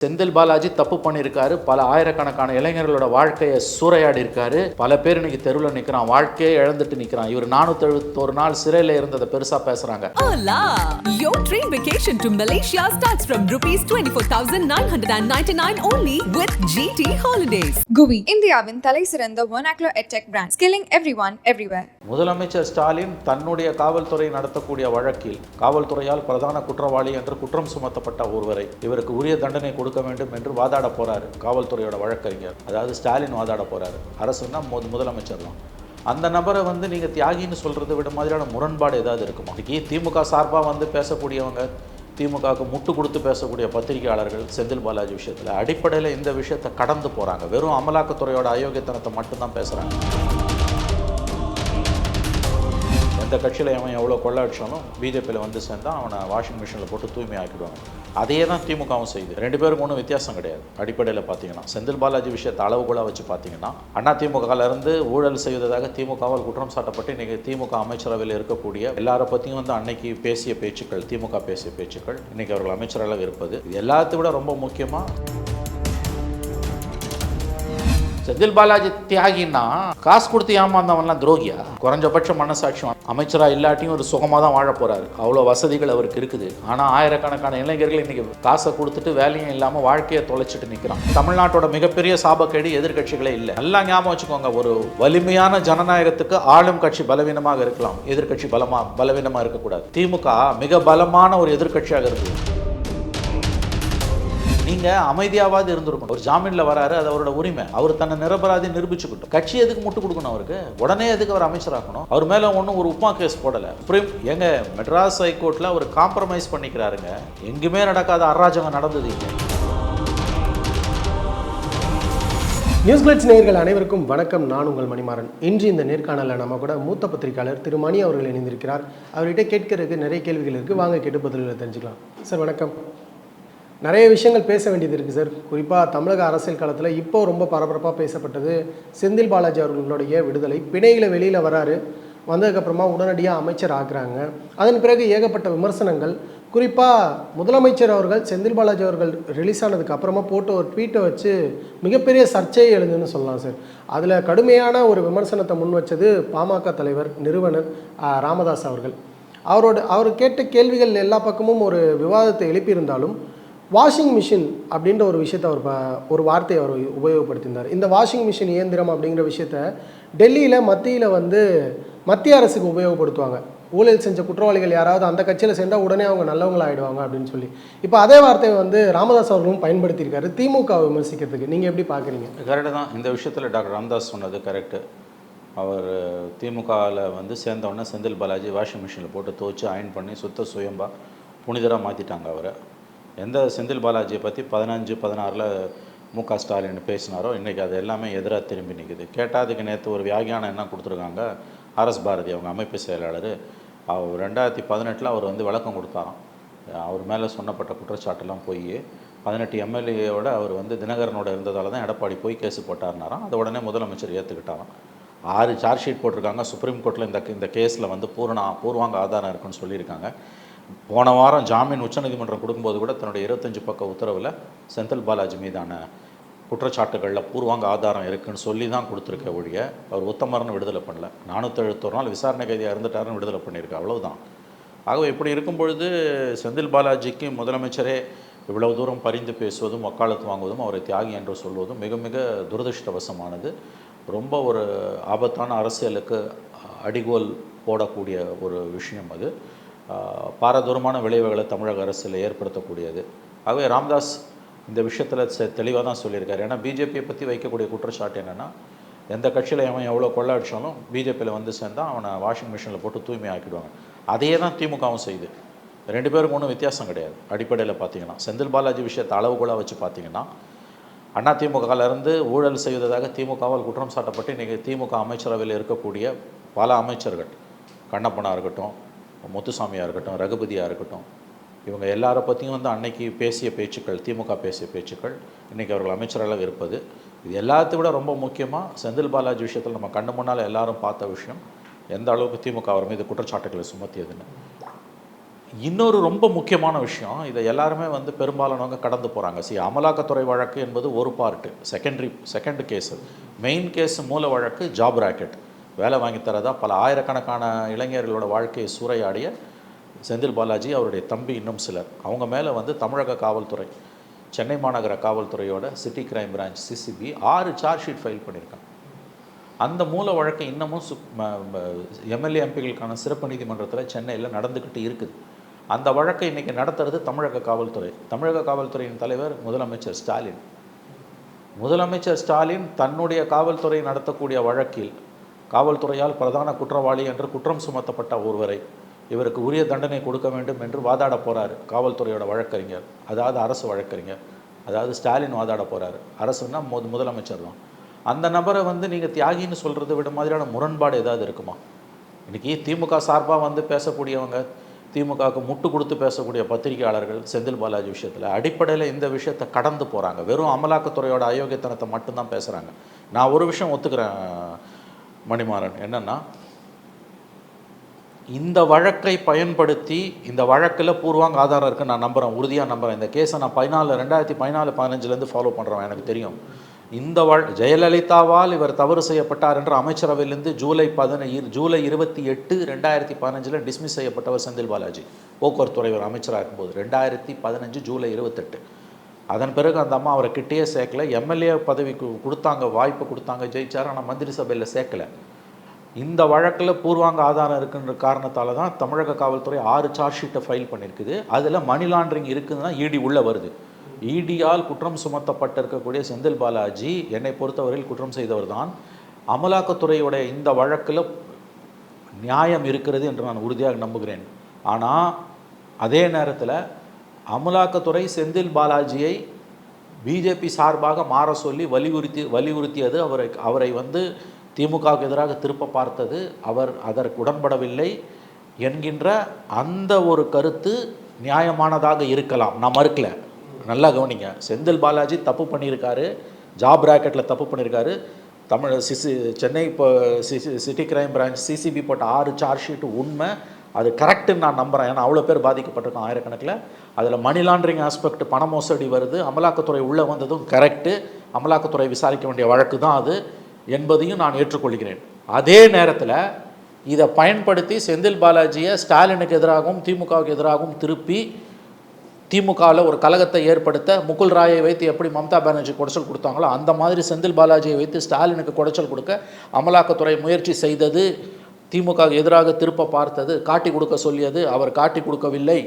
செந்தில் பாலாஜி தப்பு பண்ணியிருக்காரு. பல ஆயிரக்கணக்கான இளைஞர்களோட வாழ்க்கையை சூறையாடி இருக்காரு பல பேர் இன்னைக்கு தெருவில் நிற்கிறான் வாழ்க்கையை இழந்துட்டு நிற்கிறான் இவர் நானூற்றி எழுபத்தோரு நாள் சிறையில் இருந்ததை பெருசாக பேசுகிறாங்க Hola! Your train vacation to Malaysia starts from rupees 24,999 only with GT Holidays. குவி இந்தியாவின் தலை சிறந்த vernacular edtech brand skilling everyone everywhere. முதலமைச்சர் ஸ்டாலின் தன்னுடைய காவல்துறை நடத்தக்கூடிய வழக்கில் காவல்துறையால் பிரதான குற்றவாளி என்று குற்றம் சுமத்தப்பட்ட ஒருவரை இவருக்கு உரிய தண்டனை கொடுக்க வேண்டும் என்று வாதாட போறாரு காவல்துறையோட வழக்கறிஞர். அதாவது ஸ்டாலின் வாதாட போறாரு. அரசுன்னா மு- முதலமைச்சர் தான். அந்த நபரை வந்து நீங்கள் தியாகின்னு சொல்றதை விட மாதிரியான முரண்பாடு ஏதாவது இருக்குமா? இன்றைக்கி திமுக சார்பாக வந்து பேசக்கூடியவங்க திமுகவுக்கு முட்டு கொடுத்து பேசக்கூடிய பத்திரிகையாளர்கள் செந்தில் பாலாஜி விஷயத்தில் அடிப்படையில் இந்த விஷயத்தை கடந்து போகிறாங்க வெறும் அமலாக்கத்துறையோட அயோக்கியத்தனத்தை மட்டும்தான் பேசுகிறாங்க எந்த கட்சியில் அவன் எவ்வளோ கொள்ள அடிச்சாலும் பிஜேபியில் வந்து சேர்ந்தா அவனை வாஷிங் மிஷினில் போட்டு தூய்மை ஆக்கிடுவாங்க அதையே தான் திமுகவும் செய்யுது. ரெண்டு பேருக்கும் ஒன்றும் வித்தியாசம் கிடையாது. அடிப்படையில் பார்த்தீங்கன்னா செந்தில் பாலாஜி விஷயத்தை அளவுகோலாக வச்சு பார்த்தீங்கன்னா அண்ணா திமுகலேருந்து ஊழல் செய்ததாக திமுகவால் குற்றம் சாட்டப்பட்டு இன்றைக்கி திமுக அமைச்சரவையில் இருக்கக்கூடிய எல்லாரை பற்றியும் வந்து அன்னைக்கு பேசிய பேச்சுக்கள் திமுக பேசிய பேச்சுக்கள் இன்றைக்கி அவர்கள் அமைச்சரவையில் இருப்பது இது எல்லாத்தையும் விட ரொம்ப முக்கியமாக செந்தில் பாலாஜி தியாகின்னா காசு கொடுத்து ஏமாந்தவன்லாம் துரோகியா? குறைஞ்சபட்ச மனசாட்சியம் அமைச்சரா இல்லாட்டியும் ஒரு சுகமாக தான் வாழ போகிறாரு அவ்வளோ வசதிகள் அவருக்கு இருக்குது. ஆனால் ஆயிரக்கணக்கான இளைஞர்கள் இன்றைக்கி காசை கொடுத்துட்டு வேலையும் இல்லாமல் வாழ்க்கையை தொலைச்சிட்டு நிற்கிறான் தமிழ்நாட்டோட மிகப்பெரிய சாபக்கேடு எதிர்க்கட்சிகளே இல்லை. நல்லா ஞாபகம் வச்சுக்கோங்க ஒரு வலிமையான ஜனநாயகத்துக்கு ஆளும் கட்சி பலவீனமாக இருக்கலாம். எதிர்க்கட்சி பலமா பலவீனமாக இருக்கக்கூடாது. திமுக மிக பலமான ஒரு எதிர்க்கட்சியாக இருக்குது நீங்க அமைதியாவது இருந்திருக்கணும். ஒரு ஜாமீன்ல வராரு அது அவரோட உரிமை. அவர் தன்னை நிரபராதி நிரூபிச்சுக்கிட்டோம். கட்சி எதுக்கு முட்டு கொடுக்கணும் அவருக்கு? உடனே எதுக்கு அவர் அமைச்சராகணும் அவர் மேல ஒன்றும் ஒரு உப்மா கேஸ் போடல. சுப்ரீம் எங்க மெட்ராஸ் ஹைகோர்ட்ல அவர் காம்ப்ரமைஸ் பண்ணிக்கிறாருங்க. எங்குமே நடக்காத அராஜகம் நடந்தது இங்க. நியூஸ் கிளிட்ஸ் நேயர்கள் அனைவருக்கும் வணக்கம். நான் உங்கள் மணிமாறன். இன்று இந்த நேர்காணலில் நம்ம கூட மூத்த பத்திரிகையாளர் திரு மணி அவர்கள் இணைந்திருக்கிறார். அவர்கிட்ட கேட்கறதுக்கு நிறைய கேள்விகள் இருக்குது வாங்க கேட்டு பதில்களை தெரிஞ்சுக்கலாம். சார் வணக்கம். நிறைய விஷயங்கள் பேச வேண்டியது இருக்குது சார் குறிப்பாக தமிழக அரசியல் காலத்தில் இப்போ ரொம்ப பரபரப்பாக பேசப்பட்டது செந்தில் பாலாஜி அவர்களுடைய விடுதலை. பிணையில் வெளியில் வராரு. வந்ததுக்கப்புறமா உடனடியாக அமைச்சர் ஆகிறாங்க. அதன் பிறகு ஏகப்பட்ட விமர்சனங்கள். குறிப்பாக முதலமைச்சர் அவர்கள் செந்தில் பாலாஜி அவர்கள் ரிலீஸ் ஆனதுக்கு அப்புறமா போட்டு ஒரு ட்வீட்டை வச்சு மிகப்பெரிய சர்ச்சையை எழுதுன்னு சொல்லலாம் சார் அதில் கடுமையான ஒரு விமர்சனத்தை முன் வச்சது பாமக தலைவர் நிறுவனர் ராமதாஸ் அவர்கள். அவரோட அவர் கேட்ட கேள்விகள் எல்லா பக்கமும் ஒரு விவாதத்தை எழுப்பியிருந்தாலும் வாஷிங் மிஷின் அப்படின்ற ஒரு விஷயத்தை அவர் ஒரு வார்த்தையை அவர் உபயோகப்படுத்தியிருந்தார். இந்த வாஷிங் மிஷின் இயந்திரம் அப்படிங்கிற விஷயத்த டெல்லியில் மத்தியில் வந்து மத்திய அரசுக்கு உபயோகப்படுத்துவாங்க. ஊழல் செஞ்ச குற்றவாளிகள் யாராவது அந்த கட்சியில் சேர்ந்தால் உடனே அவங்க நல்லவங்களா ஆயிடுவாங்க அப்படின்னு சொல்லி. இப்போ அதே வார்த்தையை வந்து ராமதாஸ் அவர்களும் பயன்படுத்தியிருக்காரு திமுக விமர்சிக்கிறதுக்கு. நீங்கள் எப்படி பார்க்குறீங்க கரெக்டு தான். இந்த விஷயத்தில் டாக்டர் ராமதாஸ் சொன்னது கரெக்டு அவர் திமுகவில் வந்து சேர்ந்தவுடனே செந்தில் பாலாஜி வாஷிங் மிஷினில் போட்டு துவச்சி அயன் பண்ணி சுத்த சுயம்பா புனிதராக மாற்றிட்டாங்க அவரை. எந்த செந்தில் பாலாஜியை பற்றி பதினஞ்சு பதினாறில் மு க ஸ்டாலின் பேசினாரோ இன்றைக்கி அது எல்லாமே எதிராக திரும்பி நிற்குது கேட்டால் அதுக்கு நேற்று ஒரு வியாகியானம் என்ன கொடுத்துருக்காங்க? ஆர்எஸ் பாரதி அவங்க அமைப்பு செயலாளர் அவர் ரெண்டாயிரத்தி பதினெட்டில் அவர் வந்து விளக்கம் கொடுத்தாராம். அவர் மேலே சொன்னப்பட்ட குற்றச்சாட்டெல்லாம் போய். பதினெட்டு எம்எல்ஏவோட அவர் வந்து தினகரனோட இருந்ததால் தான் எடப்பாடி போய் கேஸு போட்டார்னாராம். அதை உடனே முதலமைச்சர் ஏற்றுக்கிட்டாராம் ஆறு சார்ஜ் ஷீட் போட்டிருக்காங்க. சுப்ரீம் கோர்ட்டில் இந்த இந்த கேஸில் வந்து பூரண பூர்வாங்க ஆதாரம் இருக்குன்னு சொல்லியிருக்காங்க. போன வாரம் ஜாமீன் உச்சநீதிமன்றம் கொடுக்கும்போது கூட தன்னுடைய இருபத்தஞ்சு பக்க உத்தரவில் செந்தில் பாலாஜி மீதான குற்றச்சாட்டுகளில் பூர்வாங்க ஆதாரம் இருக்குன்னு சொல்லி தான் கொடுத்துருக்க ஒழிய அவர் உத்தமர்னு விடுதலை பண்ணல. நானூற்றி நாள் விசாரணை கைதியாக இருந்துட்டாருன்னு விடுதலை பண்ணியிருக்கு. அவ்வளவுதான். ஆகவே இப்படி இருக்கும் பொழுது செந்தில் பாலாஜிக்கு முதலமைச்சரே இவ்வளவு தூரம் பரிந்து பேசுவதும் வக்காலத்து வாங்குவதும் அவரை தியாகி என்று சொல்வதும் மிக மிக துரதிருஷ்டவசமானது. ரொம்ப ஒரு ஆபத்தான அரசியலுக்கு அடிகோல் போடக்கூடிய ஒரு விஷயம் அது. பாரதூரமான விளைவுகளை தமிழக அரசில் ஏற்படுத்தக்கூடியது. ஆகவே ராம்தாஸ் இந்த விஷயத்தில் தெளிவாக தான் சொல்லியிருக்காரு. ஏன்னா பிஜேபியை பற்றி வைக்கக்கூடிய குற்றச்சாட்டு என்னென்னா எந்த கட்சியில் அவன் எவ்வளோ கொள்ள அடிச்சாலும் பிஜேபியில் வந்து சேர்ந்தா அவனை வாஷிங் மிஷினில் போட்டு தூய்மை ஆக்கிடுவாங்க. அதையே தான் திமுகவும் செய்யுது. ரெண்டு பேருக்கும் ஒன்றும் வித்தியாசம் கிடையாது. அடிப்படையில் பார்த்தீங்கன்னா செந்தில் பாலாஜி விஷயத்தை அளவுகோலாக வச்சு பார்த்தீங்கன்னா அண்ணா திமுகலேருந்து ஊழல் செய்ததாக திமுகவால் குற்றம் சாட்டப்பட்டு இன்றைக்கி திமுக அமைச்சரவையில் இருக்கக்கூடிய பல அமைச்சர்கள் கண்ணப்பனா இருக்கட்டும் முத்துசாமியாக இருக்கட்டும் ரகுபதியாக இருக்கட்டும் இவங்க எல்லாரை பற்றியும் வந்து அன்னைக்கு பேசிய பேச்சுக்கள் திமுக பேசிய பேச்சுக்கள் இன்றைக்கி அவர்கள் அமைச்சரளவு இருப்பது இது எல்லாத்தையும் விட ரொம்ப முக்கியமாக செந்தில் பாலாஜி விஷயத்தில் நம்ம கண்ணு முன்னால் எல்லாரும் பார்த்த விஷயம் எந்த அளவுக்கு திமுக அவர் மீது குற்றச்சாட்டுகளை சுமத்தியதுன்னு. இன்னொரு ரொம்ப முக்கியமான விஷயம் இதை எல்லாருமே வந்து பெரும்பாலானவங்க கடந்து போகிறாங்க சி அமலாக்கத்துறை வழக்கு என்பது ஒரு part secondary second case main case மூல வழக்கு ஜாப் ராக்கெட் வேலை வாங்கி தரதா? பல ஆயிரக்கணக்கான இளைஞர்களோட வாழ்க்கையை சூறையாடிய செந்தில் பாலாஜி அவருடைய தம்பி இன்னும் சிலர். அவங்க மேலே வந்து தமிழக காவல்துறை சென்னை மாநகர காவல்துறையோட சிட்டி கிரைம் பிரான்ச் சிசிபி ஆறு சார்ஜ் ஷீட் ஃபைல் பண்ணியிருக்காங்க. அந்த மூல வழக்கு இன்னமும் சு எம்எல்ஏ எம்பிகளுக்கான சிறப்பு நீதிமன்றத்தில் சென்னையில் நடந்துக்கிட்டு இருக்குது. அந்த வழக்கை இன்றைக்கி நடத்துறது தமிழக காவல்துறை. தமிழக காவல்துறையின் தலைவர் முதலமைச்சர் ஸ்டாலின். முதலமைச்சர் ஸ்டாலின் தன்னுடைய காவல்துறை நடத்தக்கூடிய வழக்கில் காவல்துறையால் பிரதான குற்றவாளி என்று குற்றம் சுமத்தப்பட்ட ஒருவரை இவருக்கு உரிய தண்டனை கொடுக்க வேண்டும் என்று வாதாட போகிறார் காவல்துறையோட வழக்கறிஞர். அதாவது அரசு வழக்கறிஞர். அதாவது ஸ்டாலின் வாதாட போகிறார் அரசுன்னா முத முதலமைச்சர் தான். அந்த நபரை வந்து நீங்கள் தியாகின்னு சொல்கிறத விட மாதிரியான முரண்பாடு ஏதாவது இருக்குமா? இன்னைக்கு திமுக சார்பாக வந்து பேசக்கூடியவங்க திமுகவுக்கு முட்டு கொடுத்து பேசக்கூடிய பத்திரிகையாளர்கள் செந்தில் பாலாஜி விஷயத்தில் அடிப்படையில் இந்த விஷயத்தை கடந்து போகிறாங்க வெறும் அமலாக்கத்துறையோட அயோக்கியத்தனத்தை மட்டும்தான் பேசுகிறாங்க நான் ஒரு விஷயம் ஒத்துக்கிறேன் மணிமாறன். என்னன்னா இந்த வழக்கை பயன்படுத்தி இந்த வழக்கில் பூர்வாங்க ஆதாரம் இருக்குது நான் நம்புகிறேன் உறுதியாக நம்புகிறேன் இந்த கேஸை நான் பதினாலு ரெண்டாயிரத்தி பதினாலு பதினஞ்சுலேருந்து ஃபாலோ பண்ணுறேன் எனக்கு தெரியும். இந்த வழ ஜெயலலிதாவால் இவர் தவறு செய்யப்பட்டார் என்ற அமைச்சரவையிலிருந்து ஜூலை பதினை ஜூலை இருபத்தி எட்டு ரெண்டாயிரத்தி பதினஞ்சில் டிஸ்மிஸ் செய்யப்பட்டவர் செந்தில் பாலாஜி போக்குவரத்துறை ஒரு அமைச்சராக இருக்கும்போது. ரெண்டாயிரத்தி பதினஞ்சு ஜூலை இருபத்தெட்டு. அதன் பிறகு அந்த அம்மா அவரை கிட்டேயே சேர்க்கல. எம்எல்ஏ பதவிக்கு கொடுத்தாங்க வாய்ப்பு கொடுத்தாங்க ஜெயிச்சார். ஆனால் மந்திரி சபையில் சேர்க்கல. இந்த வழக்கில் பூர்வாங்க ஆதாரம் இருக்குன்ற காரணத்தால் தான் தமிழக காவல்துறை ஆறு சார்ஜ் ஷீட்டை ஃபைல் பண்ணியிருக்குது அதில் மணி லாண்டரிங் இருக்குதுன்னா இடி உள்ளே வருது. இடியால் குற்றம் சுமத்தப்பட்டிருக்கக்கூடிய செந்தில் பாலாஜி என்னை பொறுத்தவரையில் குற்றம் செய்தவர் தான் அமலாக்கத்துறையுடைய இந்த வழக்கில் நியாயம் இருக்கிறது என்று நான் உறுதியாக நம்புகிறேன். ஆனால் அதே நேரத்தில் அமலாக்கத்துறை செந்தில் பாலாஜியை பிஜேபி சார்பாக மாற சொல்லி வலியுறுத்தி வலியுறுத்தியது. அவரை அவரை வந்து திமுகவுக்கு எதிராக திருப்ப பார்த்தது. அவர் அதற்கு உடன்படவில்லை என்கின்ற அந்த ஒரு கருத்து நியாயமானதாக இருக்கலாம். நான் மறுக்கல. நல்லா கவனிங்க. செந்தில் பாலாஜி தப்பு பண்ணியிருக்காரு. ஜாப் ராக்கெட்டில் தப்பு பண்ணியிருக்காரு. தமிழ் சிசி சென்னை இப்போ CC city crime branch CCB போட்ட ஆறு சார்ஜ் ஷீட்டு உண்மை. அது கரெக்டுன்னு நான் நம்புகிறேன் ஏன்னா அவ்வளோ பேர் பாதிக்கப்பட்டிருக்கோம் ஆயிரக்கணக்கில். அதில் மணி லாண்டரிங் ஆஸ்பெக்ட் பண மோசடி வருது. அமலாக்கத்துறை உள்ளே வந்ததும் கரெக்டு அமலாக்கத்துறை விசாரிக்க வேண்டிய வழக்கு தான் அது என்பதையும் நான் ஏற்றுக்கொள்கிறேன். அதே நேரத்தில் இதை பயன்படுத்தி செந்தில் பாலாஜியை ஸ்டாலினுக்கு எதிராகவும் திமுகவுக்கு எதிராகவும் திருப்பி திமுகவில் ஒரு கலகத்தை ஏற்படுத்த முகுல் ராயை வைத்து எப்படி மம்தா பானர்ஜி குடைச்சல் கொடுத்தாங்களோ அந்த மாதிரி செந்தில் பாலாஜியை வைத்து ஸ்டாலினுக்கு குடைச்சல் கொடுக்க அமலாக்கத்துறை முயற்சி செய்தது திமுக எதிராக திருப்ப பார்த்தது காட்டி கொடுக்க சொல்லியது அவர் காட்டி கொடுக்கவில்லை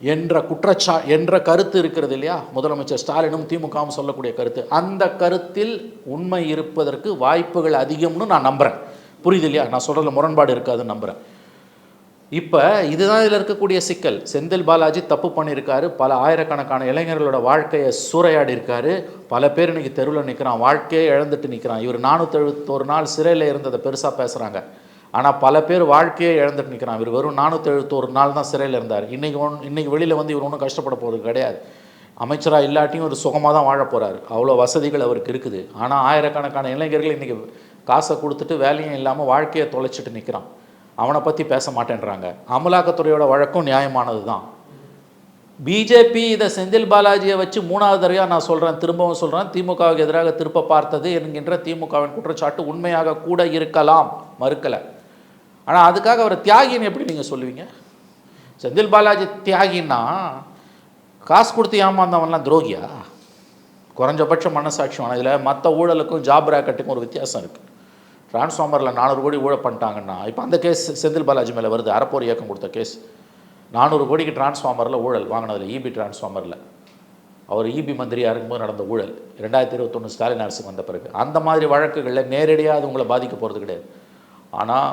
என்ற குற்றச்சா என்ற கருத்து இருக்கிறது இல்லையா? முதலமைச்சர் ஸ்டாலினும் திமுகவும் சொல்லக்கூடிய கருத்து. அந்த கருத்தில் உண்மை இருப்பதற்கு வாய்ப்புகள் அதிகம்னு நான் நம்புகிறேன் புரியுது இல்லையா? நான் சொல்கிறதுல முரண்பாடு இருக்காதுன்னு நம்புகிறேன் இப்போ இதுதான் இதில் இருக்கக்கூடிய சிக்கல். செந்தில் பாலாஜி தப்பு பண்ணியிருக்காரு. பல ஆயிரக்கணக்கான இளைஞர்களோட வாழ்க்கையை சூறையாடி இருக்காரு பல பேர் இன்னைக்கு தெருவில் நிற்கிறான் வாழ்க்கையே இழந்துட்டு நிற்கிறான் இவர் நானூற்றி எழுபத்தோரு நாள் சிறையில் இருந்ததை பெருசாக பேசுகிறாங்க ஆனால் பல பேர் வாழ்க்கையே இழந்துட்டு நிற்கிறான் இவர் வெறும் நானூற்றி எழுபத்தோரு நாள் தான் சிறையில் இருந்தார். இன்றைக்கி ஒன் இன்றைக்கி வெளியில் வந்து இவர் ஒன்றும் கஷ்டப்பட போகிறது கிடையாது. அமைச்சராக இல்லாட்டியும் ஒரு சுகமாக தான் வாழ போகிறார் அவ்வளோ வசதிகள் அவருக்கு இருக்குது. ஆனால் ஆயிரக்கணக்கான இளைஞர்கள் இன்றைக்கி காசை கொடுத்துட்டு வேலையும் இல்லாமல் வாழ்க்கையை தொலைச்சிட்டு நிற்கிறான் அவனை பற்றி பேச மாட்டேன்றாங்க. அமலாக்கத்துறையோட வழக்கம் நியாயமானது தான். பிஜேபி இதை செந்தில் பாலாஜியை வச்சு மூணாவது தடவையாக நான் சொல்கிறேன் திரும்பவும் சொல்கிறேன் திமுகவுக்கு எதிராக திருப்ப பார்த்தது என்கின்ற திமுகவின் குற்றச்சாட்டு உண்மையாக கூட இருக்கலாம். மறுக்கலை. ஆனால் அதுக்காக அவர் தியாகின்னு எப்படி நீங்கள் சொல்லுவீங்க? செந்தில் பாலாஜி தியாகின்னா காசு கொடுத்து ஏமாந்தவன்லாம் துரோகியா? குறைஞ்சபட்ச மனசாட்சி வேணும். இதில் மற்ற ஊழலுக்கும் ஜாப் ராக்கெட்டுக்கும் ஒரு வித்தியாசம் இருக்குது டிரான்ஸ்ஃபார்மரில் நானூறு கோடி ஊழல் பண்ணிட்டாங்கன்னா இப்போ அந்த கேஸ் செந்தில் பாலாஜி மேலே வருது. அறப்போர் இயக்கம் கொடுத்த கேஸ் நானூறு கோடிக்கு டிரான்ஸ்ஃபார்மரில் ஊழல் வாங்கினதில் இபி டிரான்ஸ்ஃபார்மரில் அவர் இபி மந்திரியாக இருக்கும்போது நடந்த ஊழல். ரெண்டாயிரத்தி இருபத்தொன்று ஸ்டாலின் அரசுக்கு வந்த பிறகு. அந்த மாதிரி வழக்குகளில் நேரடியாக அது உங்களை பாதிக்க போகிறது கிடையாது. ஆனால்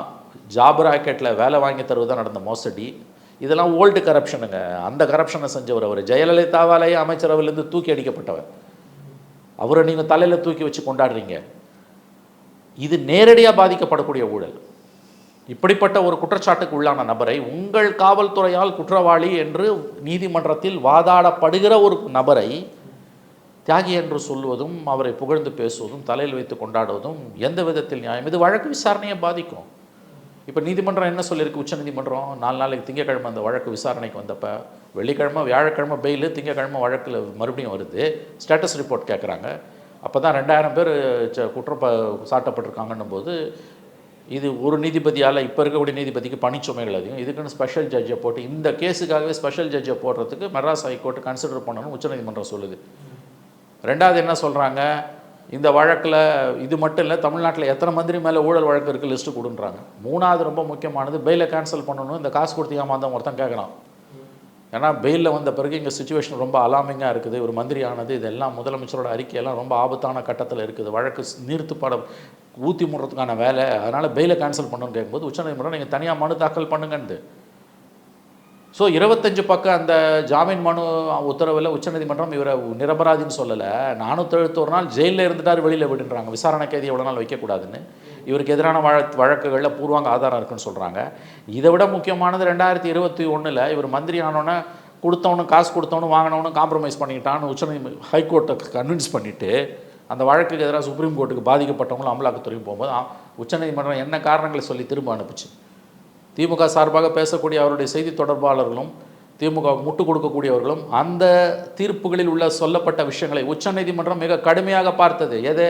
ஜாப் ராக்கெட்டில் வேலை வாங்கி தருவது தான் நடந்த மோசடி. இதெல்லாம் ஓல்டு கரப்ஷனுங்க. அந்த கரப்ஷனை செஞ்சவர் அவர். ஜெயலலிதாவாலேயே அமைச்சரவையிலேருந்து தூக்கி அடிக்கப்பட்டவர். அவரை நீங்கள் தலையில் தூக்கி வச்சு கொண்டாடுறீங்க. இது நேரடியாக பாதிக்கப்படக்கூடிய ஊழல். இப்படிப்பட்ட ஒரு குற்றச்சாட்டுக்கு உள்ளான நபரை உங்கள் காவல்துறையால் குற்றவாளி என்று நீதிமன்றத்தில் வாதாடப்படுகிற ஒரு நபரை தியாகி என்று சொல்லுவதும் அவரை புகழ்ந்து பேசுவதும் தலையில் வைத்து கொண்டாடுவதும் எந்த விதத்தில் நியாயம்? இது வழக்கு விசாரணையை பாதிக்கும். இப்போ நீதிமன்றம் என்ன சொல்லியிருக்கு உச்ச நீதிமன்றம் நாலு நாளைக்கு திங்கக்கிழமை அந்த வழக்கு விசாரணைக்கு வந்தப்போ வெள்ளிக்கிழமை வியாழக்கிழமை பெயில் திங்கக்கிழமை வழக்கில் மறுபடியும் வருது. ஸ்டேட்டஸ் ரிப்போர்ட் கேட்குறாங்க அப்போ தான் ரெண்டாயிரம் பேர் ச- குற்றம் சாட்டப்பட்டிருக்காங்கன்னும் போது இது ஒரு நீதிபதியால் இப்போ இருக்கக்கூடிய நீதிபதிக்கு பணிச்சுமைகள் அதிகம். இதுக்குன்னு ஸ்பெஷல் ஜட்ஜை போட்டு இந்த கேஸுக்காகவே ஸ்பெஷல் ஜட்ஜை போடுறதுக்கு மெட்ராஸ் ஹைகோர்ட்டு கன்சிடர் பண்ணணும்னு உச்சநீதிமன்றம் சொல்லுது. ரெண்டாவது என்ன சொல்கிறாங்க இந்த வழக்கில் இது மட்டும் இல்லை தமிழ்நாட்டில் எத்தனை மந்திரி மேலே ஊழல் வழக்கு இருக்குது லிஸ்ட்டு கொடுன்றாங்க. மூணாவது ரொம்ப முக்கியமானது பெயிலை கேன்சல் பண்ணணும் இந்த காசு கொடுத்து ஏமாந்தவங்க ஒருத்தன் கேட்குறான் ஏன்னா பெயிலில் வந்த பிறகு இங்கே சுச்சுவேஷன் ரொம்ப அலாமிங்காக இருக்குது. ஒரு மந்திரி ஆனது இதெல்லாம் முதலமைச்சரோட அறிக்கையெல்லாம் ரொம்ப ஆபத்தான கட்டத்தில் இருக்குது. வழக்கு நீர்த்து படம் ஊற்றி முடுறதுக்கான வேலை. அதனால் பெயிலை கேன்சல் பண்ணணும்னு கேட்கும்போது உச்சநீதிமன்றம் நீங்கள் தனியாக மனு தாக்கல் பண்ணுங்கன்னு ஸோ இருபத்தஞ்சு பக்கம் அந்த ஜாமீன் மனு உத்தரவில் உச்சநீதிமன்றம் இவரை நிரபராதின்னு சொல்லலை. நானூற்றி எழுபத்தோரு நாள் ஜெயிலில் இருந்துட்டார் வெளியில் விடுன்றாங்க. விசாரணை கைதி எவ்வளோ நாள் வைக்கக்கூடாதுன்னு இவருக்கு எதிரான வழ வழக்குகளில் பூர்வாங்க ஆதாரம் இருக்குன்னு சொல்கிறாங்க இதை விட முக்கியமானது ரெண்டாயிரத்தி இருபத்தி ஒன்றில் இவர் மந்திரி ஆனோன்னே கொடுத்தவனும் காசு கொடுத்தவனும் வாங்கினவனும் காம்ப்ரமைஸ் பண்ணிக்கிட்டான்னு உச்சநீதி ஹைகோர்ட்டை கன்வின்ஸ் பண்ணிவிட்டு அந்த வழக்குக்கு எதிராக சுப்ரீம் கோர்ட்டுக்கு பாதிக்கப்பட்டவங்களும் அமலாக்கத்துறையும் போகும்போது உச்சநீதிமன்றம் என்ன காரணங்களை சொல்லி திரும்ப அனுப்பிச்சு? திமுக சார்பாக பேசக்கூடிய அவருடைய செய்தி தொடர்பாளர்களும் திமுக முட்டு கொடுக்கக்கூடியவர்களும் அந்த தீர்ப்புகளில் உள்ள சொல்லப்பட்ட விஷயங்களை உச்சநீதிமன்றம் மிக கடுமையாக பார்த்தது. எது?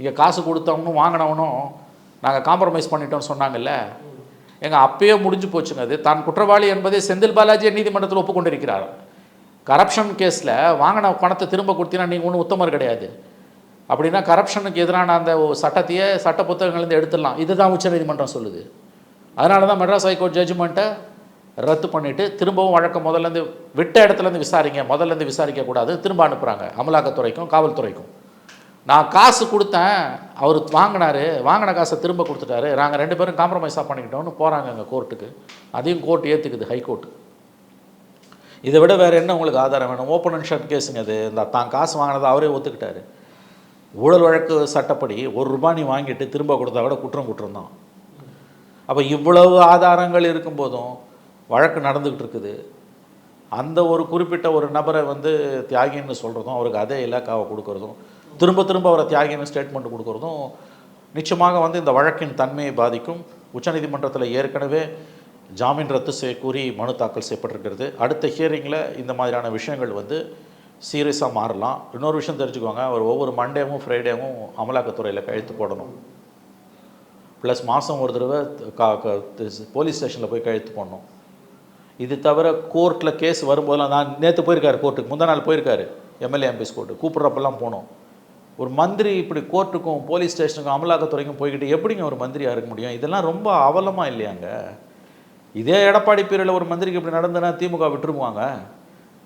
இங்கே காசு கொடுத்தவனும் வாங்கினவனும் நாங்கள் காம்ப்ரமைஸ் பண்ணிட்டோம்னு சொன்னாங்கல்ல? எங்கள் அப்பயே முடிஞ்சு போச்சுங்க அது. தான் குற்றவாளி என்பதை செந்தில் பாலாஜி நீதிமன்றத்தில் ஒப்புக்கொண்டிருக்கிறார் கரப்ஷன் கேஸில் வாங்கின பணத்தை திரும்ப கொடுத்தீங்கன்னா நீங்கள் ஒன்றும் உத்தமர் கிடையாது. அப்படின்னா கரப்ஷனுக்கு எதிரான அந்த ஒரு சட்டத்தையே சட்ட புத்தகங்கள்லேருந்து எடுத்துடலாம். இதுதான் உச்சநீதிமன்றம் சொல்லுது. அதனால தான் மெட்ராஸ் ஹைகோர்ட் ஜட்ஜ்மெண்ட்டை ரத்து பண்ணிவிட்டு திரும்பவும் வழக்கம் முதல்லேருந்து விட்ட இடத்துலேருந்து விசாரிங்க முதல்லேருந்து விசாரிக்கக்கூடாது திரும்ப அனுப்புகிறாங்க அமலாக்கத்துறைக்கும் காவல்துறைக்கும். நான் காசு கொடுத்தேன் அவர் வாங்கினாரு வாங்கின காசை திரும்ப கொடுத்துட்டாரு நாங்கள் ரெண்டு பேரும் காம்ப்ரமைஸாக பண்ணிக்கிட்டோம்னு போகிறாங்க எங்கள் கோர்ட்டுக்கு அதையும் கோர்ட் ஏற்றுக்குது ஹைகோர்ட்டு இதை விட வேறு என்ன உங்களுக்கு ஆதாரம் வேணும்? ஓப்பன் அண்ட் ஷட் கேஸுங்க அது. இந்த தான் காசு வாங்கினதை அவரே ஒத்துக்கிட்டாரு. ஊழல் வழக்கு சட்டப்படி ஒரு ரூபாய் நீ வாங்கிட்டு திரும்ப கொடுத்தா கூட குற்றம் குற்றம் தான். அப்போ இவ்வளவு ஆதாரங்கள் இருக்கும்போதும் வழக்கு நடந்துக்கிட்டு இருக்குது. அந்த ஒரு குறிப்பிட்ட ஒரு நபரை வந்து தியாகின்னு சொல்கிறதும் அவருக்கு அதே இலாக்காவை கொடுக்குறதும் திரும்ப திரும்ப அவரை தியாகின்னு ஸ்டேட்மெண்ட் கொடுக்கறதும் நிச்சயமாக வந்து இந்த வழக்கின் தன்மையை பாதிக்கும். உச்சநீதிமன்றத்தில் ஏற்கனவே ஜாமீன் ரத்து செய்ய கூறி மனு தாக்கல் செய்யப்பட்டிருக்கிறது. அடுத்த ஹியரிங்கில் இந்த மாதிரியான விஷயங்கள் வந்து சீரியஸாக மாறலாம். இன்னொரு விஷயம் தெரிஞ்சுக்கோங்க. அவர் ஒவ்வொரு மண்டேவும் ஃப்ரைடேவும் அமலாக்கத்துறையில் கையெழுத்து போடணும். ப்ளஸ் மாதம் ஒரு தடவை கா க- போலீஸ் ஸ்டேஷனில் போய் கழுத்து போடணும். இது தவிர கோர்ட்டில் கேஸ் வரும்போதெல்லாம் நான் நேற்று போயிருக்காரு கோர்ட்டுக்கு முந்தா நாள் போயிருக்காரு. எம்எல்ஏ எம்பிஸ் கோர்ட்டு கூப்பிட்றப்பெல்லாம் போனோம். ஒரு மந்திரி இப்படி கோர்ட்டுக்கும் போலீஸ் ஸ்டேஷனுக்கும் அமலாக்கத்துறைக்கும் போய்கிட்டு எப்படிங்க ஒரு மந்திரியாக இருக்க முடியும்? இதெல்லாம் ரொம்ப அவலமாக இல்லையாங்க? இதே எடப்பாடி பீரியடில் ஒரு மந்திரிக்கு இப்படி நடந்ததுன்னா திமுக விட்டுருவாங்க.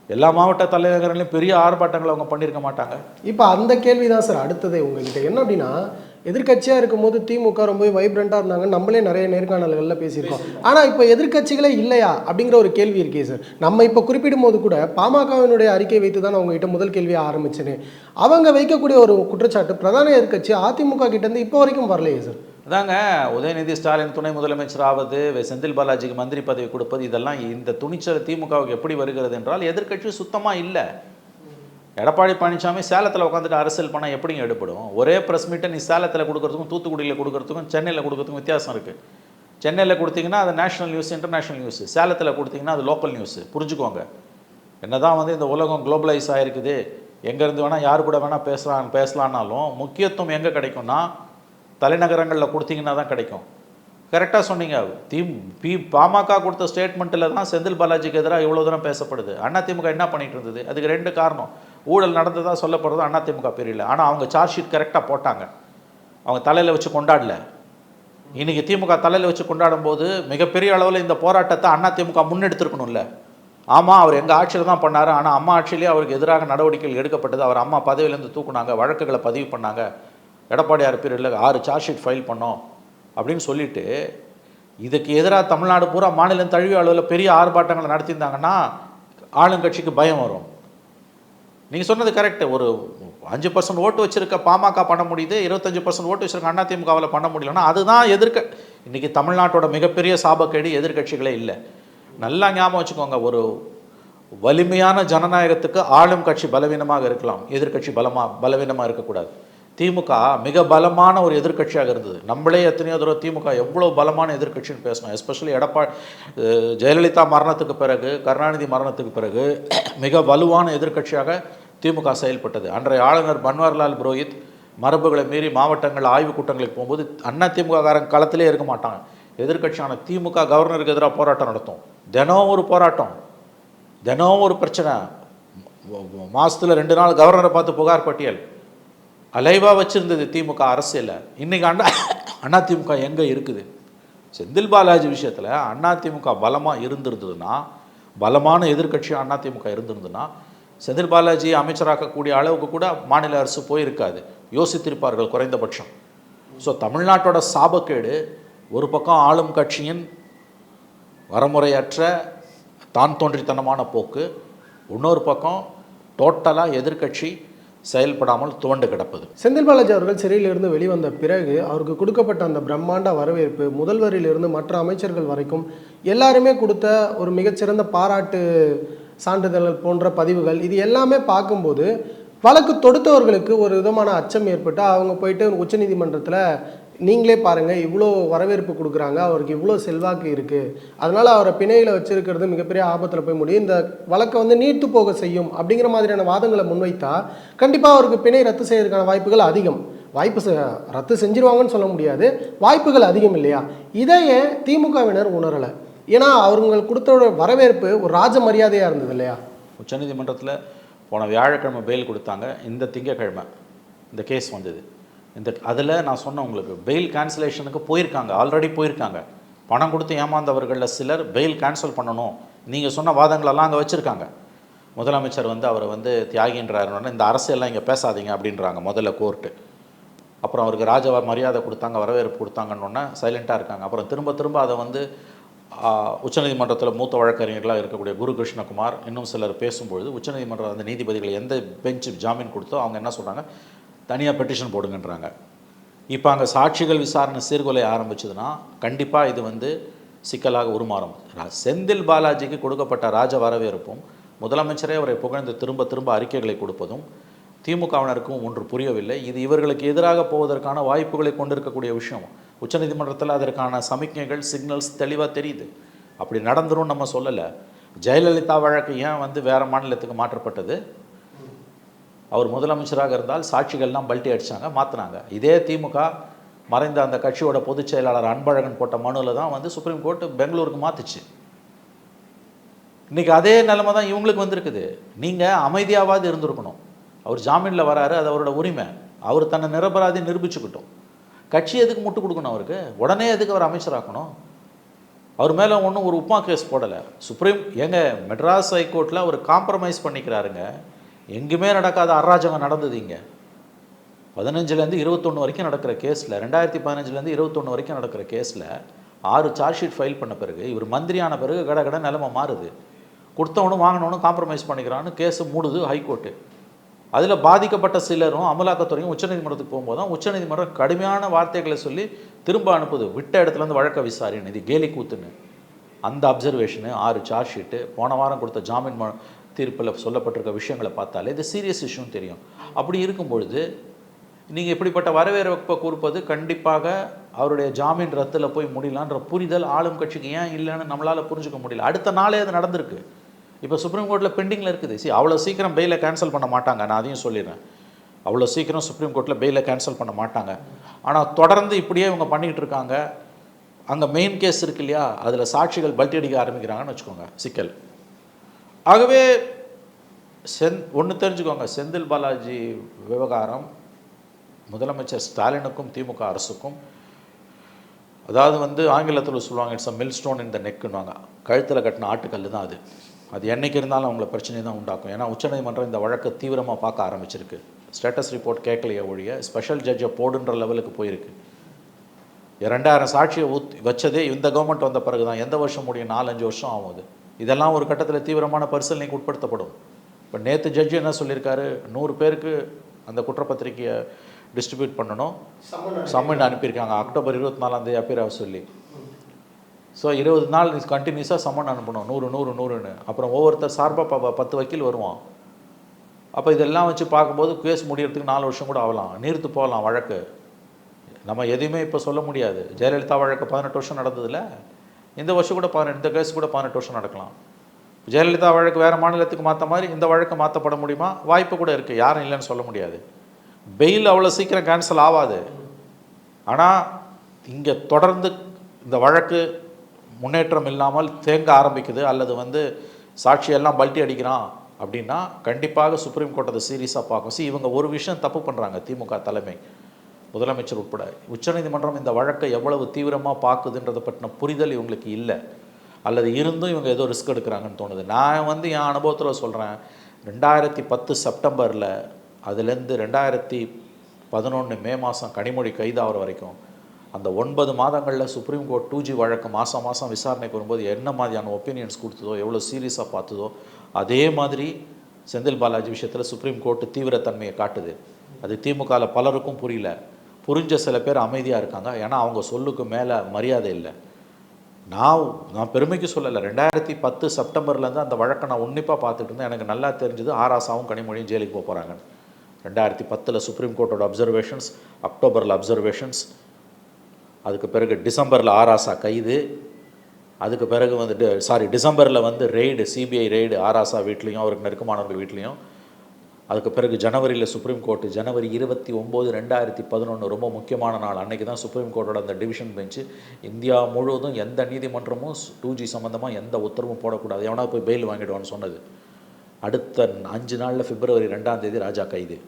எல்லா மாவட்ட தலைநகரங்களையும் பெரிய ஆர்ப்பாட்டங்களை அவங்க பண்ணியிருக்க மாட்டாங்க. இப்போ அந்த கேள்வி தான் சார் அடுத்ததே உங்ககிட்ட. என்ன அப்படின்னா எதிர்க்கட்சியாக இருக்கும்போது திமுக ரொம்ப வைப்ரண்ட்டாக இருந்தாங்க. நம்மளே நிறைய நேர்காணல்களில் பேசியிருக்கோம். ஆனால் இப்போ எதிர்க்கட்சிகளே இல்லையா? அப்படிங்கிற ஒரு கேள்வி இருக்கே சார் நம்ம இப்போ குறிப்பிடும் போது கூட பாமகவினுடைய அறிக்கை வைத்து தான் உங்ககிட்ட முதல் கேள்வியை ஆரம்பிச்சேனே. அவங்க வைக்கக்கூடிய ஒரு குற்றச்சாட்டு பிரதான எதிர்கட்சி அதிமுக கிட்டேருந்து இப்போ வரைக்கும் வரலையே சார் அதாங்க உதயநிதி ஸ்டாலின் துணை முதலமைச்சர் ஆவது செந்தில் பாலாஜிக்கு மந்திரி பதவி கொடுப்பது இதெல்லாம் இந்த துணிச்சல் திமுகவுக்கு எப்படி வருகிறது என்றால் எதிர்க்கட்சி சுத்தமாக இல்லை. எடப்பாடி பழனிசாமி சேலத்தில் உட்காந்துட்டு அரசியல் பண்ணால் எப்படிங்க எடுப்படும் ஒரே ப்ரெஸ் மீட்டை நீ சேலத்தில் கொடுக்கறதுக்கும் தூத்துக்குடியில் கொடுக்கறதுக்கும் சென்னையில் கொடுக்கறதுக்கும் வித்தியாசம் இருக்குது சென்னையில் கொடுத்தீங்கன்னா அது நேஷனல் நியூஸ் இன்டர்நேஷனல் நியூஸ் சேலத்தில் கொடுத்தீங்கன்னா அது லோக்கல் நியூஸ் புரிஞ்சுக்கோங்க. என்ன தான் வந்து இந்த உலகம் குளோபலைஸ் ஆகிருக்குது எங்கேருந்து வேணால் யார் கூட வேணால் பேசலாம் பேசலான்னாலும் முக்கியத்துவம் எங்கே கிடைக்கும்னா தலைநகரங்களில் கொடுத்தீங்கன்னா தான் கிடைக்கும். கரெக்டாக சொன்னீங்க. தி பி பாமக கொடுத்த ஸ்டேட்மெண்ட்டில் தான் செந்தில் பாலாஜிக்கு எதிராக இவ்வளோ தூரம் பேசப்படுது. அதிமுக என்ன பண்ணிகிட்டு இருந்தது? அதுக்கு ரெண்டு காரணம். ஊழல் நடந்ததாக சொல்லப்படுறது அதிமுக பீரியடில் ஆனால் அவங்க சார்ஜ் ஷீட் கரெக்டாக போட்டாங்க. அவங்க தலையில் வச்சு கொண்டாடல. இன்றைக்கி திமுக தலையில் வச்சு கொண்டாடும் போது மிகப்பெரிய அளவில் இந்த போராட்டத்தை அதிமுக முன்னெடுத்துருக்கணும்ல. ஆமாம் அவர் எங்கள் ஆட்சியில் தான் பண்ணார். ஆனால் அம்மா ஆட்சியிலே அவருக்கு எதிராக நடவடிக்கைகள் எடுக்கப்பட்டது. அவர் அம்மா பதவியிலேருந்து தூக்குனாங்க வழக்குகளை பதிவு பண்ணாங்க. எடப்பாடியார் பீரியடில் ஆறு சார்ஜ் ஷீட் ஃபைல் பண்ணோம் அப்படின்னு சொல்லிட்டு இதுக்கு எதிராக தமிழ்நாடு பூரா மாநிலம் தழுவிய அளவில் பெரிய ஆர்ப்பாட்டங்களை நடத்தியிருந்தாங்கன்னா ஆளுங்கட்சிக்கு பயம் வரும். நீங்கள் சொன்னது கரெக்ட் ஒரு அஞ்சு பர்சன்ட் ஓட்டு வச்சுருக்க பாமக பண்ண முடியுது இருபத்தஞ்சு பர்சன்ட் ஓட்டு வச்சுருக்க அதிமுகவில் பண்ண முடியலன்னா அதுதான் எதிர்க்க இன்றைக்கி தமிழ்நாட்டோட மிகப்பெரிய சாபக்கேடு எதிர்க்கட்சிகளே இல்லை. நல்லா ஞாபகம் வச்சுக்கோங்க ஒரு வலிமையான ஜனநாயகத்துக்கு ஆளும் கட்சி பலவீனமாக இருக்கலாம். எதிர்க்கட்சி பலமாக பலவீனமாக இருக்கக்கூடாது. திமுக மிக பலமான ஒரு எதிர்க்கட்சியாக இருந்தது. நம்மளே எத்தனையோ தடவை திமுக எவ்வளோ பலமான எதிர்க்கட்சின்னு பேசணும் எஸ்பெஷலி எடப்பா ஜெயலலிதா மரணத்துக்கு பிறகு கருணாநிதி மரணத்துக்கு பிறகு மிக வலுவான எதிர்க்கட்சியாக திமுக செயல்பட்டது. அன்றைய ஆளுநர் பன்வாரிலால் புரோஹித் மரபுகளை மீறி மாவட்டங்கள் ஆய்வுக் கூட்டங்களுக்கு போகும்போது அண்ணா திமுக காரங்க களத்திலே இருக்க மாட்டாங்க. எதிர்க்கட்சியான திமுக கவர்னருக்கு எதிராக போராட்டம் நடத்தும். தினம் ஒரு போராட்டம். தினம் ஒரு பிரச்சனை. மாதத்தில் ரெண்டு நாள் கவர்னரை பார்த்து புகார் பட்டியல். அலைவாக வச்சுருந்தது திமுக அரசியலில். இன்றைக்கி அண்ணா அண்ணா திமுக எங்கே இருக்குது? செந்தில் பாலாஜி விஷயத்தில் அண்ணா திமுக பலமாக இருந்திருந்ததுன்னா பலமான எதிர்க்கட்சி அண்ணா திமுக இருந்திருந்ததுன்னா செந்தில் பாலாஜி அமைச்சராக்கக்கூடிய அளவுக்கு கூட மாநில அரசு போயிருக்காது. யோசித்திருப்பார்கள் குறைந்தபட்சம். ஸோ தமிழ்நாட்டோட சாபக்கேடு ஒரு பக்கம் ஆளும் கட்சியின் வரமுறையற்ற தான் தோன்றித்தனமான போக்கு இன்னொரு பக்கம் டோட்டலாக எதிர்க்கட்சி செயல்படாமல் துவண்டு கிடப்பது. செந்தில் பாலாஜி அவர்கள் சிறையிலிருந்து வெளிவந்த பிறகு அவருக்கு கொடுக்கப்பட்ட அந்த பிரம்மாண்ட வரவேற்பு முதல்வரிலிருந்து மற்ற அமைச்சர்கள் வரைக்கும் எல்லாருமே கொடுத்த ஒரு மிகச்சிறந்த பாராட்டு சான்றிதழ்கள் போன்ற பதிவுகள் இது எல்லாமே பார்க்கும்போது வழக்கு தொடுத்தவர்களுக்கு ஒரு விதமான அச்சம் ஏற்பட்டு அவங்க போயிட்டு உச்சநீதிமன்றத்தில் நீங்களே பாருங்கள் இவ்வளோ வரவேற்பு கொடுக்குறாங்க அவருக்கு இவ்வளோ செல்வாக்கு இருக்குது அதனால் அவரை பிணையில் வச்சுருக்கிறது மிகப்பெரிய ஆபத்தில் போய் முடியும். இந்த வழக்கை வந்து நீர்த்து போக செய்யும் அப்படிங்கிற மாதிரியான வாதங்களை முன்வைத்தா கண்டிப்பாக அவருக்கு பிணை ரத்து செய்யறதுக்கான வாய்ப்புகள் அதிகம். வாய்ப்பு ரத்து செஞ்சிருவாங்கன்னு சொல்ல முடியாது. வாய்ப்புகள் அதிகம் இல்லையா? இதை ஏன் திமுகவினர் உணரலை. ஏன்னா அவங்களுக்கு கொடுத்த வரவேற்பு ஒரு ராஜ மரியாதையாக இருந்தது இல்லையா? உச்சநீதிமன்றத்தில் போன வியாழக்கிழமை பெயில் கொடுத்தாங்க. இந்த திங்கக்கிழமை இந்த கேஸ் வந்தது. இந்த அதில் நான் சொன்னேன் உங்களுக்கு பெயில் கேன்சலேஷனுக்கு போயிருக்காங்க. ஆல்ரெடி போயிருக்காங்க. பணம் கொடுத்து ஏமாந்தவர்களில் சிலர் பெயில் கேன்சல் பண்ணணும். நீங்கள் சொன்ன வாதங்களெல்லாம் அங்கே வச்சுருக்காங்க. முதலமைச்சர் வந்து அவரை வந்து தியாகின்றாருன்னு இந்த அரசியல்லாம் இங்கே பேசாதீங்க அப்படின்றாங்க முதல்ல கோர்ட்டு அப்புறம் அவருக்கு ராஜ மரியாதை கொடுத்தாங்க வரவேற்பு கொடுத்தாங்கன்னொன்னே சைலண்ட்டாக இருக்காங்க. அப்புறம் திரும்ப திரும்ப அதை வந்து உச்சநீதிமன்றத்தில் மூத்த வழக்கறிஞர்களாக இருக்கக்கூடிய குரு கிருஷ்ணகுமார் இன்னும் சிலர் பேசும்பொழுது உச்சநீதிமன்றம் அந்த நீதிபதிகள் எந்த பெஞ்ச் ஜாமீன் கொடுத்தோ அவங்க என்ன சொல்கிறாங்க தனியாக பெட்டிஷன் போடுங்கன்றாங்க. இப்போ அங்கே சாட்சிகள் விசாரணை சீர்கொலை ஆரம்பிச்சதுன்னா கண்டிப்பாக இது வந்து சிக்கலாக உருமாறும். செந்தில் பாலாஜிக்கு கொடுக்கப்பட்ட ராஜ வரவேற்பும் முதலமைச்சரே அவரை புகழ்ந்து திரும்ப திரும்ப அறிக்கைகளை கொடுப்பதும் திமுகவினருக்கும் ஒன்று புரியவில்லை. இது இவர்களுக்கு எதிராக போவதற்கான வாய்ப்புகளை கொண்டிருக்கக்கூடிய விஷயம். உச்சநீதிமன்றத்தில் அதற்கான சமிக்ஞைகள் சிக்னல்ஸ் தெளிவாக தெரியுது. அப்படி நடந்துரும் நம்ம சொல்லலை. ஜெயலலிதா வழக்கு ஏன் வந்து வேறு மாநிலத்துக்கு மாற்றப்பட்டது? அவர் முதலமைச்சராக இருந்தால் சாட்சிகள்லாம் பல்ட்டி அடிச்சாங்க மாற்றினாங்க இதே திமுக மறைந்த அந்த கட்சியோட பொதுச் செயலாளர் அன்பழகன் போட்ட மனுவில் தான் வந்து சுப்ரீம் கோர்ட் பெங்களூருக்கு மாற்றுச்சு இன்னைக்கு அதே நிலமை தான் இவங்களுக்கு வந்திருக்குது. நீங்கள் அமைதியாவது இருந்திருக்கணும். அவர் ஜாமீனில் வராரு அது அவரோட உரிமை. அவர் தன்னை நிரபராதி நிரூபிச்சுக்கிட்டோம். கட்சி எதுக்கு முட்டு கொடுக்கணும் அவருக்கு? உடனே எதுக்கு அவர் அமைச்சராக்கணும் அவர் மேலே ஒன்றும் ஒரு உப்மா கேஸ் போடலை. சுப்ரீம் எங்க மெட்ராஸ் ஹைகோர்ட்டில் அவர் காம்ப்ரமைஸ் பண்ணிக்கிறாருங்க. எங்கேயுமே நடக்காத அராஜகம் நடந்தது இங்கே. பதினஞ்சுலேருந்து இருபத்தொன்று வரைக்கும் நடக்கிற கேஸில் ரெண்டாயிரத்தி பதினஞ்சுலேருந்து இருபத்தொன்று வரைக்கும் நடக்கிற கேஸில் ஆறு சார்ஜ் ஷீட் ஃபைல் பண்ண பிறகு இவர் மந்திரியான பிறகு கட கட நிலமை மாறுது. கொடுத்தவனும் வாங்கினவனும் காம்ப்ரமைஸ் பண்ணிக்கிறான்னு கேஸு மூடுது ஹைகோர்ட்டு அதில் பாதிக்கப்பட்ட சிலரும் அமலாக்கத்துறையும் உச்சநீதிமன்றத்துக்கு போகும்போது தான் உச்சநீதிமன்றம் கடுமையான வார்த்தைகளை சொல்லி திரும்ப அனுப்புது. விட்ட இடத்துலேருந்து வழக்க விசாரின்னு இது கேலி கூத்துன்னு அந்த அப்சர்வேஷனு ஆறு சார்ஜ் ஷீட்டு போன வாரம் கொடுத்த ஜாமீன் ம தீர்ப்பில் சொல்லப்பட்டிருக்க விஷயங்களை பார்த்தாலே இது சீரியஸ் இஷ்யூன்னு தெரியும். அப்படி இருக்கும் பொழுது நீங்கள் இப்படிப்பட்ட வரவேற்பை கூறுப்பது கண்டிப்பாக அவருடைய ஜாமீன் ரத்தில் போய் முடியலான்ற புரிதல் ஆளும் கட்சிக்கு ஏன் இல்லைன்னு நம்மளால் புரிஞ்சுக்க முடியல. அடுத்த நாளே அது நடந்திருக்கு. இப்போ சுப்ரீம் கோர்ட்டில் பெண்டிங்கில் இருக்குது. சி அவ்வளோ சீக்கிரம் பெயிலை கேன்சல் பண்ண மாட்டாங்க. நான் அதையும் சொல்லிடுறேன். அவ்வளோ சீக்கிரம் சுப்ரீம் கோர்ட்டில் பெயிலை கேன்சல் பண்ண மாட்டாங்க. ஆனால் தொடர்ந்து இப்படியே இவங்க பண்ணிக்கிட்டு இருக்காங்க. அங்கே மெயின் கேஸ் இருக்கு இல்லையா? அதில் சாட்சிகள் பல்ட்டி அடிக்க ஆரம்பிக்கிறாங்கன்னு வச்சுக்கோங்க சிக்கல். ஆகவே செந் ஒன்று தெரிஞ்சுக்கோங்க. செந்தில் பாலாஜி விவகாரம் முதலமைச்சர் ஸ்டாலினுக்கும் திமுக அரசுக்கும் அதாவது வந்து ஆங்கிலத்தில் சொல்லுவாங்க இட்ஸ் அ மில் ஸ்டோன் இந்த நெக்குன்னுவாங்க கழுத்தில் கட்டின ஆட்டுக்கல் தான் அது. அது என்னைக்கு இருந்தாலும் அவங்கள பிரச்சனை தான் உண்டாக்கும். ஏன்னா உச்சநீதிமன்றம் இந்த வழக்கை தீவிரமாக பார்க்க ஆரம்பிச்சிருக்கு. ஸ்டேட்டஸ் ரிப்போர்ட் கேட்கலையே ஒழிய ஸ்பெஷல் ஜட்ஜை போடுன்ற லெவலுக்கு போயிருக்கு. ரெண்டாயிரம் சாட்சியை ஊத் வச்சதே இந்த கவர்மெண்ட் வந்த பிறகு தான் எந்த வருஷம் முடியும்? நாலஞ்சு வருஷம் ஆகும் அது. இதெல்லாம் ஒரு கட்டத்தில் தீவிரமான பரிசீலனைக்கு உட்படுத்தப்படும். இப்போ நேற்று ஜட்ஜி என்ன சொல்லியிருக்காரு? நூறு பேருக்கு அந்த குற்றப்பத்திரிக்கையை டிஸ்ட்ரிபியூட் பண்ணணும். சம்மன் அனுப்பியிருக்காங்க. அக்டோபர் இருபத்தி நாலாம் தேதி அப்பீர் சொல்லி. ஸோ இருபது நாள் கண்டினியூஸாக சம்மன் அனுப்பணும். நூறு நூறு நூறுன்னு. அப்புறம் ஒவ்வொருத்தர் சார்பாக ப பத்து வக்கீல் வருவான். அப்போ இதெல்லாம் வச்சு பார்க்கும்போது கேஸ் முடியறதுக்கு நாலு வருஷம் கூட ஆகலாம். நீர்த்து போகலாம் வழக்கு. நம்ம எதையுமே இப்போ சொல்ல முடியாது. ஜெயலலிதா வழக்கு பதினெட்டு வருஷம் நடந்ததில்ல இந்த வருஷம் கூட பதினெட்டு இந்த கேஸ் கூட பதினெட்டு வருஷம் நடக்கலாம். ஜெயலலிதா வழக்கு வேறு மாநிலத்துக்கு மாற்ற மாதிரி இந்த வழக்கு மாற்றப்பட முடியுமா? வாய்ப்பு கூட இருக்குது யாரும் இல்லைன்னு சொல்ல முடியாது. பெயில் அவ்வளோ சீக்கிரம் கேன்சல் ஆகாது. ஆனால் இங்கே தொடர்ந்து இந்த வழக்கு முன்னேற்றம் இல்லாமல் தேங்க ஆரம்பிக்குது அல்லது வந்து சாட்சியெல்லாம் பல்ட்டி அடிக்கிறான் அப்படின்னா கண்டிப்பாக சுப்ரீம் கோர்ட் அதை சீரியஸாக பார்க்கும். சி இவங்க ஒரு விஷயம் தப்பு பண்ணுறாங்க திமுக தலைமை முதலமைச்சர் உட்பட. உச்சநீதிமன்றம் இந்த வழக்கை எவ்வளவு தீவிரமாக பார்க்குதுன்றதை பற்றின புரிதல் இவங்களுக்கு இல்லை. அல்லது இருந்தும் இவங்க ஏதோ ரிஸ்க் எடுக்கிறாங்கன்னு தோணுது. நான் வந்து என் அனுபவத்தில் சொல்கிறேன் ரெண்டாயிரத்தி பத்து செப்டம்பரில் அதுலேருந்து ரெண்டாயிரத்தி பதினொன்று மே மாதம் கனிமொழி கைதாகிற வரைக்கும் அந்த ஒன்பது மாதங்களில் சுப்ரீம் கோர்ட் டூ ஜி வழக்கு மாதம் மாதம் விசாரணைக்கு வரும்போது என்ன மாதிரியான ஒப்பீனியன்ஸ் கொடுத்ததோ எவ்வளோ சீரியஸாக பார்த்ததோ அதே மாதிரி செந்தில் பாலாஜி விஷயத்தில் சுப்ரீம் கோர்ட்டு தீவிரத்தன்மையை காட்டுது. அது திமுகவில் பலருக்கும் புரியல. புரிஞ்ச சில பேர் அமைதியாக இருக்காங்க. ஏன்னா அவங்க சொல்லுக்கு மேலே மரியாதை இல்லை. நான் நான் பெருமைக்கு சொல்லலை. ரெண்டாயிரத்தி பத்து செப்டம்பர்லேருந்து அந்த வழக்கை நான் உன்னிப்பாக பார்த்துட்டு இருந்தேன். எனக்கு நல்லா தெரிஞ்சது ஆராசாவும் கனிமொழியும் ஜெயிலுக்கு போக போகிறாங்க ரெண்டாயிரத்தி பத்தில் சுப்ரீம் கோர்ட்டோட அப்சர்வேஷன்ஸ் அக்டோபரில் அப்சர்வேஷன்ஸ் அதுக்கு பிறகு டிசம்பரில் ஆராசா கைது. அதுக்கு பிறகு வந்துட்டு சாரி டிசம்பரில் வந்து ரெய்டு சிபிஐ ரெய்டு ஆராசா வீட்லேயும் அவருக்கு நெருக்கமானவர்கள் வீட்லேயும். அதுக்கு பிறகு ஜனவரியில் சுப்ரீம் கோர்ட்டு ஜனவரி இருபத்தி ஒம்பது ரெண்டாயிரத்தி பதினொன்று ரொம்ப முக்கியமான நாள். அன்றைக்கி தான் சுப்ரீம் கோர்ட்டோட அந்த டிவிஷன் பெஞ்சு இந்தியா முழுவதும் எந்த நீதிமன்றமும் டூ ஜி சம்மந்தமாக எந்த உத்தரவும் போடக்கூடாது. எவனா போய் பெயில் வாங்கிடுவான்னு சொன்னது. அடுத்த அஞ்சு நாளில் பிப்ரவரி ரெண்டாம் தேதி ராஜா கைது.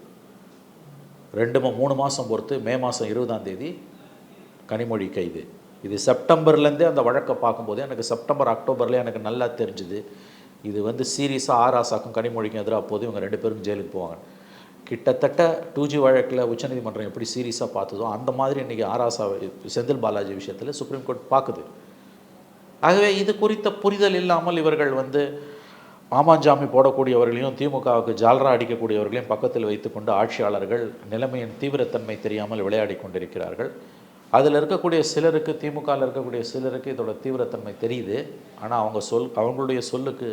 ரெண்டு மூணு மாதம் பொறுத்து மே மாதம் இருபதாம் தேதி கனிமொழி கைது. இது செப்டம்பர்லேருந்தே அந்த வழக்கை பார்க்கும்போது எனக்கு செப்டம்பர் அக்டோபர்லேயே எனக்கு நல்லா தெரிஞ்சுது. இது வந்து சீரியஸாக ஆராசாக்கும் கனிமொழிக்கும் எதிராக போது இவங்க ரெண்டு பேரும் ஜெயிலுக்கு போவாங்க. கிட்டத்தட்ட டூ ஜி வழக்கில் உச்சநீதிமன்றம் எப்படி சீரியஸாக பார்த்ததோ அந்த மாதிரி இன்றைக்கி ஆராசா செந்தில் பாலாஜி விஷயத்தில் சுப்ரீம் கோர்ட் பார்க்குது. ஆகவே இது குறித்த புரிதல் இல்லாமல் இவர்கள் வந்து ஆமாஞ்சாமி போடக்கூடியவர்களையும் திமுகவுக்கு ஜால்ரா அடிக்கக்கூடியவர்களையும் பக்கத்தில் வைத்துக்கொண்டு ஆட்சியாளர்கள் நிலைமையின் தீவிரத்தன்மை தெரியாமல் விளையாடி கொண்டிருக்கிறார்கள். அதில் இருக்கக்கூடிய சிலருக்கு திமுகவில் இருக்கக்கூடிய சிலருக்கு இதோட தீவிரத்தன்மை தெரியுது ஆனால் அவங்க சொல் அவங்களுடைய சொல்லுக்கு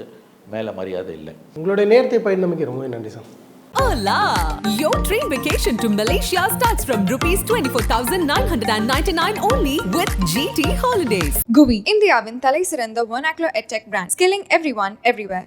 மேலே மரியாதை இல்லை உங்களுடைய நேரத்தை பயந்தமைக்கு ரொம்பவே நன்றி sir Hola! Your dream vacation to Malaysia starts from rupees 24,999 only with GT Holidays. GUI இந்தியாவின் தலை சிறந்த vernacular edtech brand skilling everyone everywhere